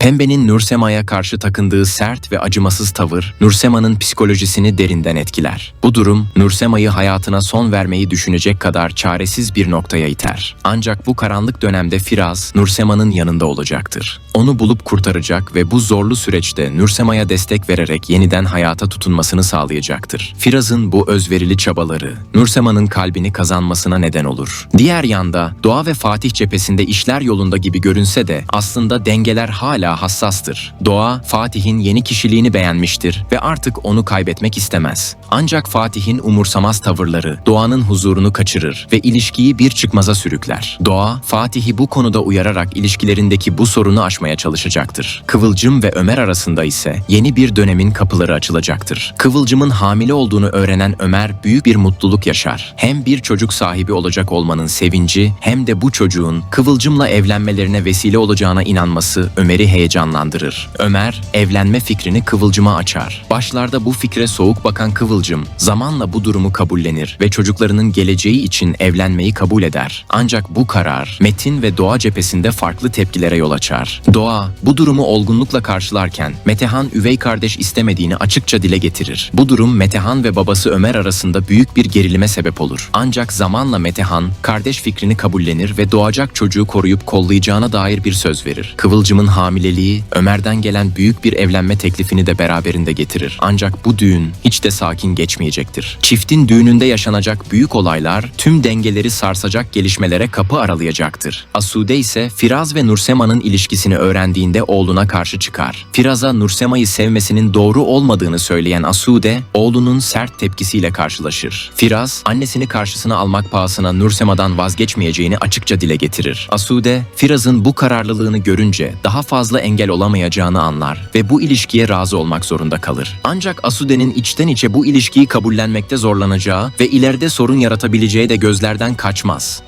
Pembe'nin Nursema'ya karşı takındığı sert ve acımasız tavır Nursema'nın psikolojisini derinden etkiler. Bu durum Nursema'yı hayatına son vermeyi düşünecek kadar çaresiz bir noktaya iter. Ancak bu karanlık dönemde Firaz Nursema'nın yanında olacaktır. Onu bulup kurtaracak ve bu zorlu süreçte Nursema'ya destek vererek yeniden hayata tutunmasını sağlayacaktır. Firaz'ın bu özverili çabaları Nursema'nın kalbini kazanmasına neden olur. Diğer yanda Doğa ve Fatih cephesinde işler yolunda gibi görünse de aslında dengeler hala hassastır. Doğa, Fatih'in yeni kişiliğini beğenmiştir ve artık onu kaybetmek istemez. Ancak Fatih'in umursamaz tavırları Doğan'ın huzurunu kaçırır ve ilişkiyi bir çıkmaza sürükler. Doğa, Fatih'i bu konuda uyararak ilişkilerindeki bu sorunu aşmaya çalışacaktır. Kıvılcım ve Ömer arasında ise yeni bir dönemin kapıları açılacaktır. Kıvılcım'ın hamile olduğunu öğrenen Ömer büyük bir mutluluk yaşar. Hem bir çocuk sahibi olacak olmanın sevinci hem de bu çocuğun Kıvılcım'la evlenmelerine vesile olacağına inanması Ömer'i heyecanlandırır. Ömer evlenme fikrini Kıvılcım'a açar. Başlarda bu fikre soğuk bakan Kıvılcım zamanla bu durumu kabullenir ve çocuklarının geleceği için evlenmeyi kabul eder. Ancak bu karar Metin ve Doğa cephesinde farklı tepkilere yol açar. Doğa bu durumu olgunlukla karşılarken Metehan üvey kardeş istemediğini açıkça dile getirir. Bu durum Metehan ve babası Ömer arasında büyük bir gerilime sebep olur. Ancak zamanla Metehan kardeş fikrini kabullenir ve doğacak çocuğu koruyup kollayacağına dair bir söz verir. Kıvılcım'ın hamileliği Ömer'den gelen büyük bir evlenme teklifini de beraberinde getirir. Ancak bu düğün hiç de sakin geçmeyecektir. Çiftin düğününde yaşanacak büyük olaylar tüm dengeleri sarsacak gelişmelere kapı aralayacaktır. Asude ise Firaz ve Nursema'nın ilişkisini öğrendiğinde oğluna karşı çıkar. Firaz'a Nursema'yı sevmesinin doğru olmadığını söyleyen Asude, oğlunun sert tepkisiyle karşılaşır. Firaz, annesini karşısına almak pahasına Nursema'dan vazgeçmeyeceğini açıkça dile getirir. Asude, Firaz'ın bu kararlılığını görünce daha engel olamayacağını anlar ve bu ilişkiye razı olmak zorunda kalır. Ancak Asude'nin içten içe bu ilişkiyi kabullenmekte zorlanacağı ve ileride sorun yaratabileceği de gözlerden kaçmaz.